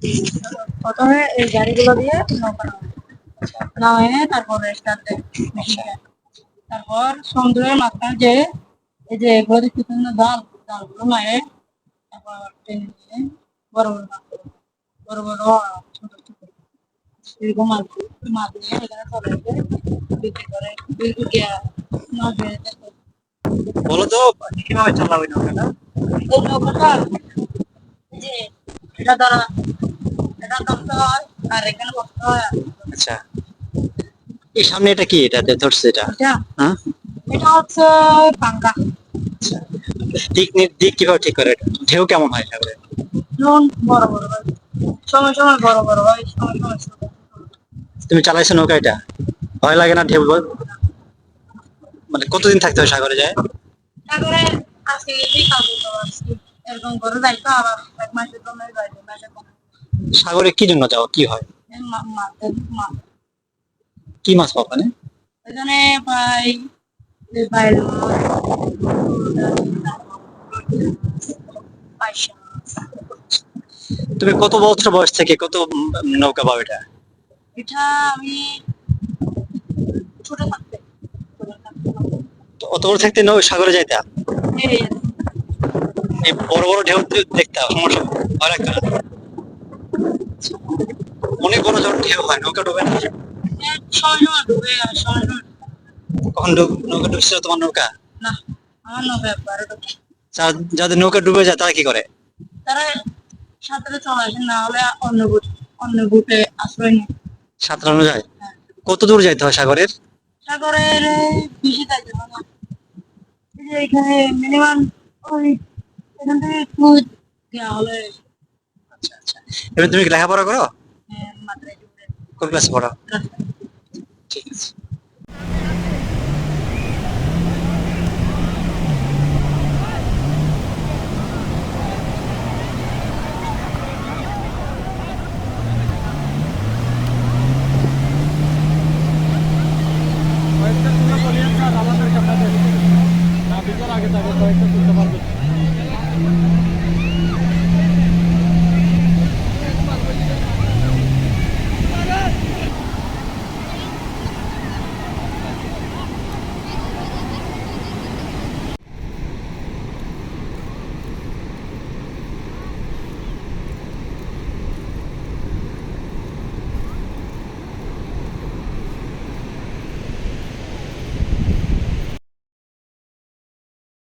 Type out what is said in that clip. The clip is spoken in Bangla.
কি প্রথমে এই গাড়িগুলো দিয়ে নৌকা তারপরে স্টার্ট তারপর সমুদ্রের মাঝখানে যে এই যে এগুলো দেখতে না জাল জালগুলো মারে, তারপর টেনে নিয়ে বড় বড় বড় বড় এরকম মাছ মাছ নিয়ে এখানে চলে আসে বিক্রি করে বিক্রি গিয়া বলো তো কীভাবে চালাবে নৌকাটা? এই নৌকাটা যে এটা দ্বারা এটা ধরতে হয় আর এখানে বসতে হয় আচ্ছা। এই সামনে এটা কি? এটাতে ধরছে এটা? হ্যাঁ? এটা হচ্ছে পাঙ্গা। আচ্ছা। দিক দিক কীভাবে ঠিক করে? ঢেউ কেমন হয় সাগরে? বড় বড় হয়। সময় সময় বড় বড় হয় সময় সময়। তুমি চালাইছো নৌকা এটা? ভয় লাগে না ঢেউ মানে কতদিন থাকতে হয় সাগরে যায়? তারপরে আজকে গেছি কালকে এরকম করে যাইতো আবার এক মাসের জন্য যাইতো মাসের জন্য সাগরে কি জন্য যাও কি হয়? কি মাছ এখানে পাইসা মাছ তুমি কত বছর বয়স থেকে কত নৌকা পাও এটা? এটা আমি ছোট থাকতে ছোট থাকতে তো অত বড় থাকতে সাগরে যাইতা এই বড় বড় ঢেউ দে- দেখতা সমস্যা ভয় লাগতো অনেক বড় যখন ঢেউ হয় নৌকা ডুবে না? কখন নৌকা ডুবছিল তোমার নৌকা? না আমার যাদের নৌকা ডুবে যায় তারা কি করে? তারা সাঁতারে চলে আসে না হলে অন্য অন্য বুটে আশ্রয় নেয়। সাঁতরানো যায়। কত দূর যাইতে হয় সাগরের? সাগরের বেশি যাইতে হয় না। এখানে মিনিমাম ওই এখান থেকে একটু হলে আচ্ছা আচ্ছা। এবার তুমি লেখাপড়া করো? হ্যাঁ, কোন ক্লাসে পড়ো? ঠিক আছে। আগে তাকে কয়েকটা